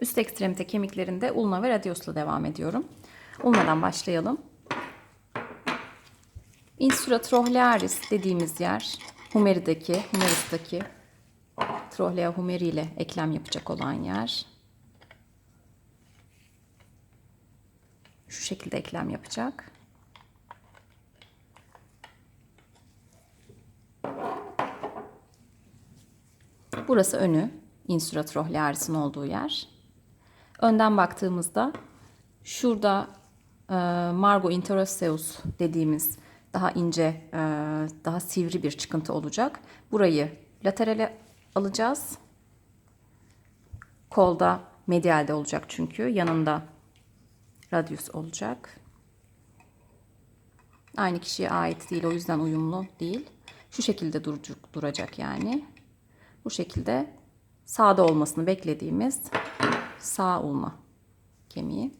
Üst ekstremite kemiklerinde ulna ve radiusla devam ediyorum. Ulnadan başlayalım. Insula trochlearis dediğimiz yer humerideki, humeristaki trochlea humeri ile eklem yapacak olan yer. Şu şekilde eklem yapacak. Burası önü. Insula trochlearis'in olduğu yer. Önden baktığımızda şurada e, Margo interosseus dediğimiz daha ince, e, daha sivri bir çıkıntı olacak. Burayı laterale alacağız. Kolda medialde olacak çünkü. Yanında radius olacak. Aynı kişiye ait değil o yüzden uyumlu değil. Şu şekilde duracak, duracak yani. Bu şekilde sağda olmasını beklediğimiz sağ ulna kemiği.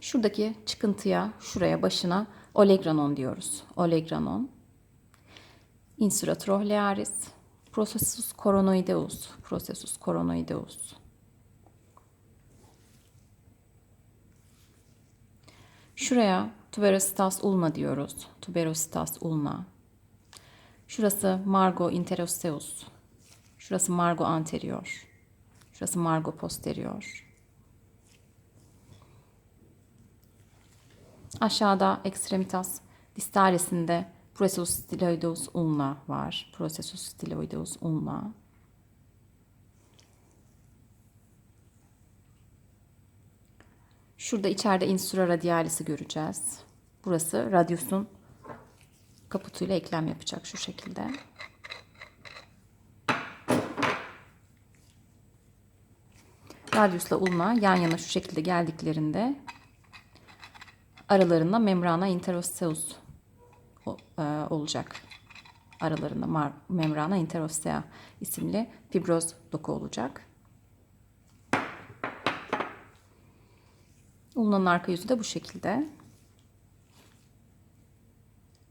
Şuradaki çıkıntıya, şuraya başına olegranon diyoruz. Olegranon. Insula trochlearis. Processus coronoideus. Processus coronoideus. Şuraya tuberositas ulna diyoruz. Tuberositas ulna. Şurası Margo interosseus. Şurası Margo anterior. Şurası Margo posterior. Aşağıda extremitas distalisinde Processus styloideus ulna var. Processus styloideus ulna. Şurada içeride insula radialis'i göreceğiz. Burası radiusun kaputuyla eklem yapacak şu şekilde. Radiusla ulna yan yana şu şekilde geldiklerinde aralarında membrana interosseus o- e, olacak. Aralarında membrana interossea isimli fibroz doku olacak. Ulnanın arka yüzü de bu şekilde.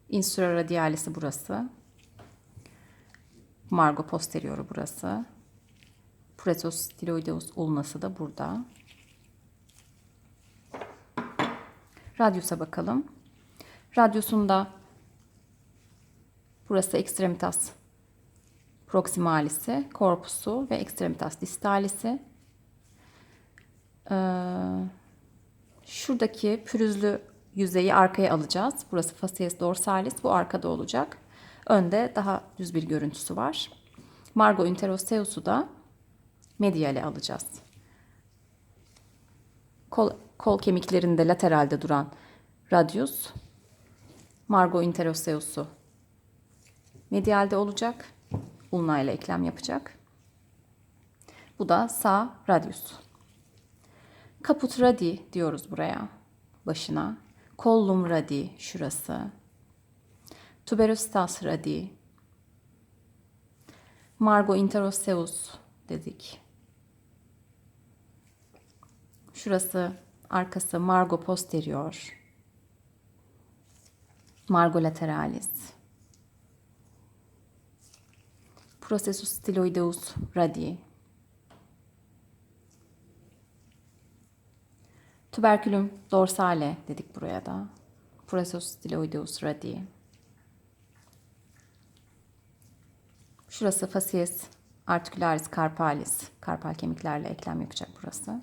Insula radialis'i burası. Margo posterioru burası. Presos styloideus ulnası da burada. Radyusa bakalım. Radyusunda burası extremitas proximalisi, korpusu ve extremitas distalisi. Ee, şuradaki pürüzlü yüzeyi arkaya alacağız. Burası facies dorsalis, bu arkada olacak. Önde daha düz bir görüntüsü var. Margo interosseus'u da mediale alacağız. Kol, kol kemiklerinde lateralde duran radius, Margo interosseus'u medialde olacak. Ulna ile eklem yapacak. Bu da sağ radius. Caput radi diyoruz buraya başına. Collum radi şurası. Tuberostas radi. Margo interosseus dedik. Şurası arkası Margo posterior. Margo lateralis. Processus styloideus radi. Tuberculum dorsale dedik buraya da. Processus styloideus radi. Şurası facies articularis carpalis. Karpal kemiklerle eklem yapacak burası.